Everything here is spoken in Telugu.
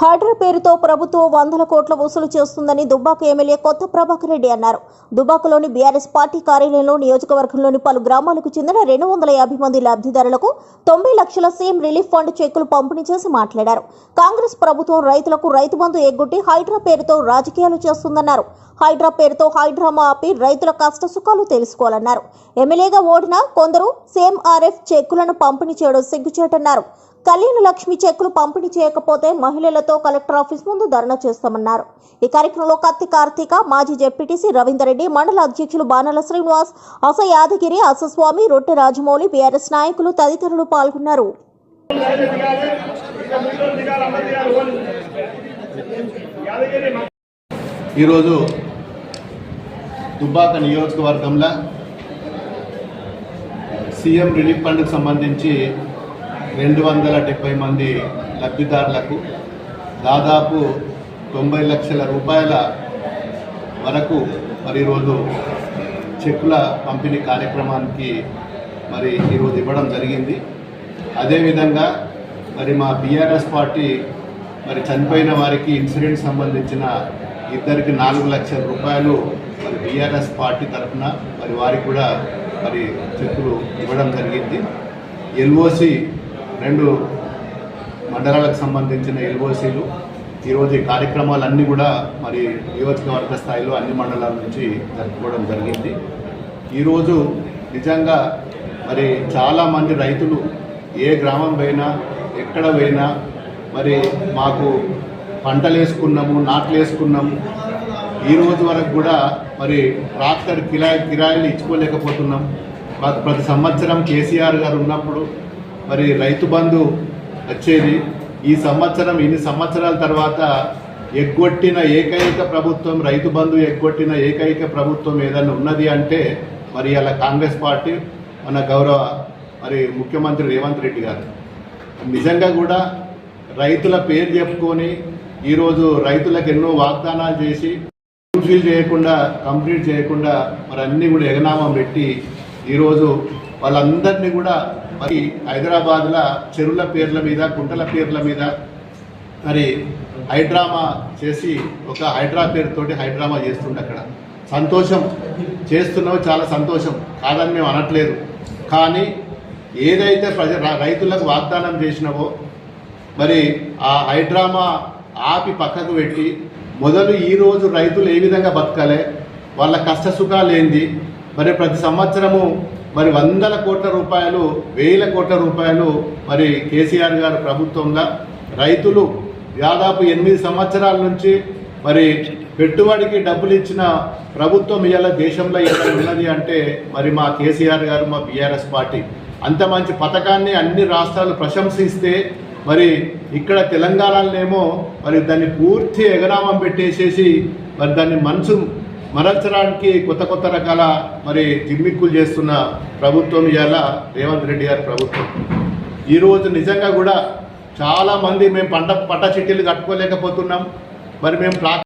హైడ్రా పేరుతో ప్రభుత్వం వందల కోట్ల వసూలు చేస్తుందని దుబ్బాక ఎమ్మెల్యే కొత్త ప్రభాకర్ రెడ్డి అన్నారు. దుబ్బాకలోని బీఆర్ఎస్ పార్టీ కార్యాలయంలో నియోజకవర్గంలోని పలు గ్రామాలకు చెందిన రెండు వందల యాభై మంది లబ్ధిదారులకు తొంభై లక్షల సీఎం రిలీఫ్ ఫండ్ చెక్కులు పంపిణీ చేసి మాట్లాడారు. కాంగ్రెస్ ప్రభుత్వం రైతులకు రైతు బంధు ఎగ్గొట్టి హైడ్రా పేరుతో రాజకీయాలు చేస్తుందన్నారు. హైడ్రా పేరుతో హైడ్రామా ఆపి రైతుల కష్ట సుఖాలు తెలుసుకోవాలన్నారు. ఎమ్మెల్యేగా ఓడిన కొందరు సీఎంఆర్ఎఫ్ చెక్కులను పంపిణీ చేయడం సిగ్గుచేటన్నారు. కళ్యాణ లక్ష్మి చెక్కులు పంపిణీ చేయకపోతే మహిళలతో కలెక్టర్ ఆఫీస్ ముందు ధర్నా చేస్తామన్నారు. ఈ కార్యక్రమంలో కత్తి కార్తీక మాజీ జెడ్పీటీసీ రవీందర్రెడ్డి మండల అధ్యక్షులు బాణాల శ్రీనివాస్ అస యాదగిరి అసస్వామి రొట్టె రాజమౌళి బీఆర్ఎస్ నాయకులు తదితరులు పాల్గొన్నారు. ఈరోజు దుబ్బాక నియోజకవర్గంలో సీఎం రిలీఫ్ ఫండ్కి సంబంధించి రెండు వందల డెబ్బై మంది లబ్ధిదారులకు దాదాపు తొంభై లక్షల రూపాయల వరకు మరి ఈరోజు చెక్కుల పంపిణీ కార్యక్రమానికి మరి ఈరోజు ఇవ్వడం జరిగింది. అదేవిధంగా మరి మా బీఆర్ఎస్ పార్టీ మరి చనిపోయిన వారికి ఇన్సూరెన్స్ సంబంధించిన ఇద్దరికి నాలుగు లక్షల రూపాయలు మరి బీఆర్ఎస్ పార్టీ తరఫున మరి వారికి కూడా మరి చెక్కులు ఇవ్వడం జరిగింది. ఎల్ఓసి రెండు మండలాలకు సంబంధించిన ఎల్ఓసీలు. ఈరోజు ఈ కార్యక్రమాలన్నీ కూడా మరి నియోజకవర్గ స్థాయిలో అన్ని మండలాల నుంచి జరుపుకోవడం జరిగింది. ఈరోజు నిజంగా మరి చాలామంది రైతులు ఏ గ్రామం పోయినా ఎక్కడ పోయినా మరి మాకు పంటలు వేసుకున్నాము నాట్లు వేసుకున్నాము ఈ రోజు వరకు కూడా మరి ట్రాక్టర్ కిరాయి కిరాయిలు ఇచ్చుకోలేకపోతున్నాం. మాకు ప్రతి సంవత్సరం కేసీఆర్ గారు ఉన్నప్పుడు మరి రైతు బంధు వచ్చేది. ఈ సంవత్సరం ఇన్ని సంవత్సరాల తర్వాత ఎగ్గొట్టిన ఏకైక ప్రభుత్వం రైతు బంధు ఎగ్గొట్టిన ఏకైక ప్రభుత్వం ఏదైనా ఉన్నది అంటే మరి అలా కాంగ్రెస్ పార్టీ మన గౌరవ మరి ముఖ్యమంత్రి రేవంత్ రెడ్డి గారు. నిజంగా కూడా రైతుల పేరు చెప్పుకొని ఈరోజు రైతులకు ఎన్నో వాగ్దానాలు చేసి ఫుల్ఫిల్ చేయకుండా కంప్లీట్ చేయకుండా మరి అన్నీ కూడా ఎగనామం పెట్టి ఈరోజు వాళ్ళందరినీ కూడా మరి హైదరాబాద్లో చెరువుల పేర్ల మీద కుంటల పేర్ల మీద మరి హైడ్రామా చేసి ఒక హైడ్రా పేరుతోటి హైడ్రామా చేస్తుండే అక్కడ. సంతోషం. చేస్తున్నావు చాలా సంతోషం. కాదని మేము అనట్లేదు. కానీ ఏదైతే ప్రజ రైతులకు వాగ్దానం చేసినావో మరి ఆ హైడ్రామా ఆపి పక్కకు పెట్టి మొదలు ఈరోజు రైతులు ఏ విధంగా బతకాలి? వాళ్ళ కష్ట సుఖాలు ఏంది మరి ప్రతి సంవత్సరము మరి వందల కోట్ల రూపాయలు వేల కోట్ల రూపాయలు మరి కేసీఆర్ గారు ప్రభుత్వంలో రైతులు దాదాపు ఎనిమిది సంవత్సరాల నుంచి మరి పెట్టుబడికి డబ్బులు ఇచ్చిన ప్రభుత్వం ఇలా దేశంలో ఎలా ఉన్నది అంటే మరి మా కేసీఆర్ గారు మా బీఆర్ఎస్ పార్టీ. అంత మంచి పథకాన్ని అన్ని రాష్ట్రాలు ప్రశంసిస్తే మరి ఇక్కడ తెలంగాణలోనేమో మరి దాన్ని పూర్తి ఎగనామం పెట్టేసేసి మరి దాన్ని మనసు మరల్చడానికి కొత్త కొత్త రకాల మరి జిమ్మిక్కులు చేస్తున్న ప్రభుత్వం ఇవాళ రేవంత్ రెడ్డి గారి ప్రభుత్వం. ఈరోజు నిజంగా కూడా చాలా మంది మేము పంట పట్ట చిట్టీలు కట్టుకోలేకపోతున్నాం. మరి మేము ప్లా